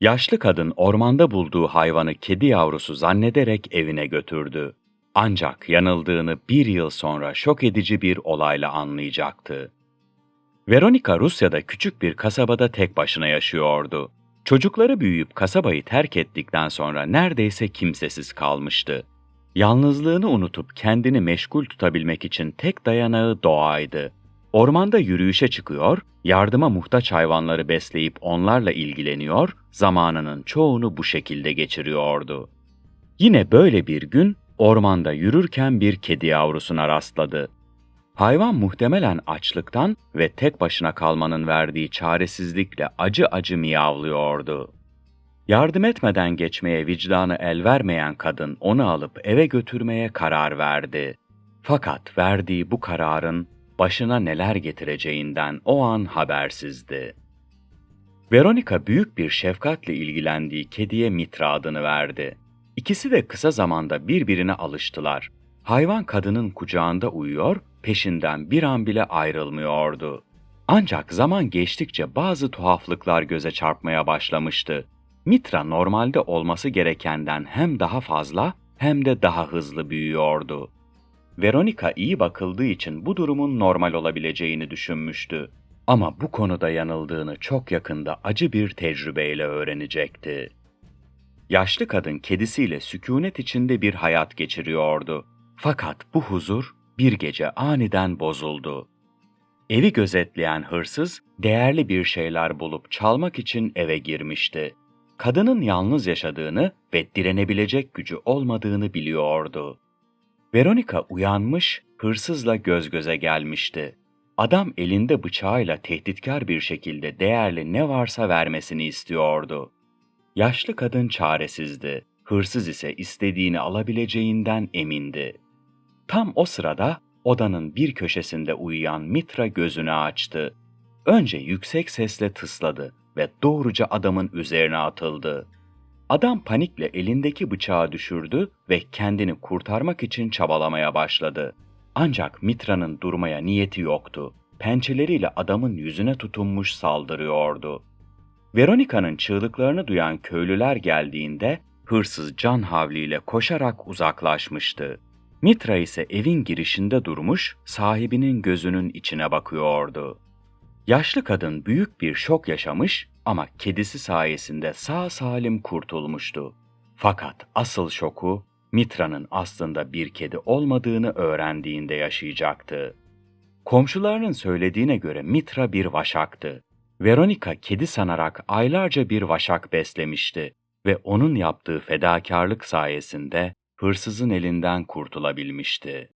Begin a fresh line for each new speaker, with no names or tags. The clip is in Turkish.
Yaşlı kadın ormanda bulduğu hayvanı kedi yavrusu zannederek evine götürdü. Ancak yanıldığını bir yıl sonra şok edici bir olayla anlayacaktı. Veronica Rusya'da küçük bir kasabada tek başına yaşıyordu. Çocukları büyüyüp kasabayı terk ettikten sonra neredeyse kimsesiz kalmıştı. Yalnızlığını unutup kendini meşgul tutabilmek için tek dayanağı doğaydı. Ormanda yürüyüşe çıkıyor, yardıma muhtaç hayvanları besleyip onlarla ilgileniyor, zamanının çoğunu bu şekilde geçiriyordu. Yine böyle bir gün ormanda yürürken bir kedi yavrusuna rastladı. Hayvan muhtemelen açlıktan ve tek başına kalmanın verdiği çaresizlikle acı acı miyavlıyordu. Yardım etmeden geçmeye vicdanı el vermeyen kadın onu alıp eve götürmeye karar verdi. Fakat verdiği bu kararın başına neler getireceğinden o an habersizdi. Veronica büyük bir şefkatle ilgilendiği kediye Mitra adını verdi. İkisi de kısa zamanda birbirine alıştılar. Hayvan kadının kucağında uyuyor, peşinden bir an bile ayrılmıyordu. Ancak zaman geçtikçe bazı tuhaflıklar göze çarpmaya başlamıştı. Mitra normalde olması gerekenden hem daha fazla hem de daha hızlı büyüyordu. Veronica iyi bakıldığı için bu durumun normal olabileceğini düşünmüştü. Ama bu konuda yanıldığını çok yakında acı bir tecrübeyle öğrenecekti. Yaşlı kadın kedisiyle sükunet içinde bir hayat geçiriyordu. Fakat bu huzur bir gece aniden bozuldu. Evi gözetleyen hırsız değerli bir şeyler bulup çalmak için eve girmişti. Kadının yalnız yaşadığını ve direnebilecek gücü olmadığını biliyordu. Veronica uyanmış, hırsızla göz göze gelmişti. Adam elinde bıçağıyla tehditkar bir şekilde değerli ne varsa vermesini istiyordu. Yaşlı kadın çaresizdi. Hırsız ise istediğini alabileceğinden emindi. Tam o sırada odanın bir köşesinde uyuyan Mitra gözünü açtı. Önce yüksek sesle tısladı ve doğruca adamın üzerine atıldı. Adam panikle elindeki bıçağı düşürdü ve kendini kurtarmak için çabalamaya başladı. Ancak Mitra'nın durmaya niyeti yoktu. Pençeleriyle adamın yüzüne tutunmuş saldırıyordu. Veronica'nın çığlıklarını duyan köylüler geldiğinde hırsız can havliyle koşarak uzaklaşmıştı. Mitra ise evin girişinde durmuş, sahibinin gözünün içine bakıyordu. Yaşlı kadın büyük bir şok yaşamış ama kedisi sayesinde sağ salim kurtulmuştu. Fakat asıl şoku Mitra'nın aslında bir kedi olmadığını öğrendiğinde yaşayacaktı. Komşularının söylediğine göre Mitra bir vaşaktı. Veronica kedi sanarak aylarca bir vaşak beslemişti ve onun yaptığı fedakarlık sayesinde hırsızın elinden kurtulabilmişti.